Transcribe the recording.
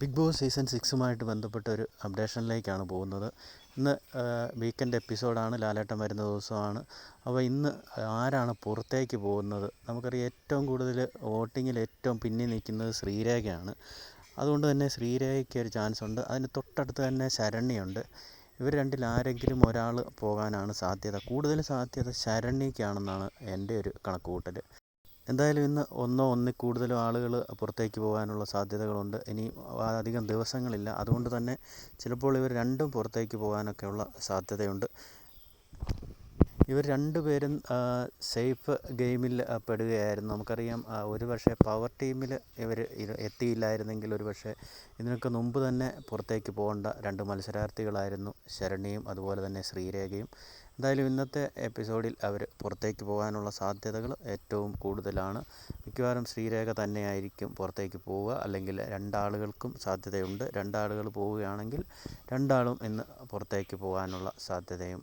Big boss season സിക്സുമായിട്ട് ബന്ധപ്പെട്ട ഒരു അപ്ഡേഷനിലേക്കാണ് പോകുന്നത്. ഇന്ന് വീക്കെൻഡ് എപ്പിസോഡാണ് ലാലേട്ടൻ വരുന്ന ദിവസമാണ്. അപ്പോൾ ഇന്ന് ആരാണ് പുറത്തേക്ക് പോകുന്നത്? നമുക്കറിയാം ഏറ്റവും കൂടുതൽ വോട്ടിങ്ങിൽ ഏറ്റവും പിന്നിൽ നിൽക്കുന്നത് ശ്രീരേഖയാണ്. അതുകൊണ്ട് തന്നെ ശ്രീരേഖയ്ക്ക് ഒരു ചാൻസ് ഉണ്ട്. അതിന് തൊട്ടടുത്ത് തന്നെ ശരണ്യുണ്ട്. ഇവർ രണ്ടിൽ ആരെങ്കിലും ഒരാൾ പോകാനാണ് സാധ്യത. കൂടുതൽ സാധ്യത ശരണ്യയ്ക്കാണെന്നാണ് എന്റെ ഒരു കണക്കുകൂട്ടൽ. എന്തായാലും ഇന്ന് ഒന്നോ ഒന്നിൽ കൂടുതലോ ആളുകൾ പുറത്തേക്ക് പോകാനുള്ള സാധ്യതകളുണ്ട്. ഇനി അധികം ദിവസങ്ങളില്ല. അതുകൊണ്ട് തന്നെ ചിലപ്പോൾ ഇവർ രണ്ടും പുറത്തേക്ക് പോകാനൊക്കെയുള്ള സാധ്യതയുണ്ട്. ഇവർ രണ്ടുപേരും സേഫ് ഗെയിമിൽ പെടുകയായിരുന്നു. നമുക്കറിയാം ഒരു പക്ഷേ പവർ ടീമിൽ ഇവർ എത്തിയില്ലായിരുന്നെങ്കിൽ ഒരു പക്ഷേ ഇതിനൊക്കെ മുമ്പ് തന്നെ പുറത്തേക്ക് പോകേണ്ട രണ്ട് മത്സരാർത്ഥികളായിരുന്നു ശരണിയും അതുപോലെ തന്നെ ശ്രീരേഖയും. എന്തായാലും ഇന്നത്തെ എപ്പിസോഡിൽ അവർ പുറത്തേക്ക് പോകാനുള്ള സാധ്യതകൾ ഏറ്റവും കൂടുതലാണ്. മിക്കവാറും ശ്രീരേഖ തന്നെയായിരിക്കും പുറത്തേക്ക് പോവുക. അല്ലെങ്കിൽ രണ്ടാളുകൾക്കും സാധ്യതയുണ്ട്. രണ്ടാളുകൾ പോവുകയാണെങ്കിൽ രണ്ടാളും ഇന്ന് പുറത്തേക്ക് പോകാനുള്ള സാധ്യതയും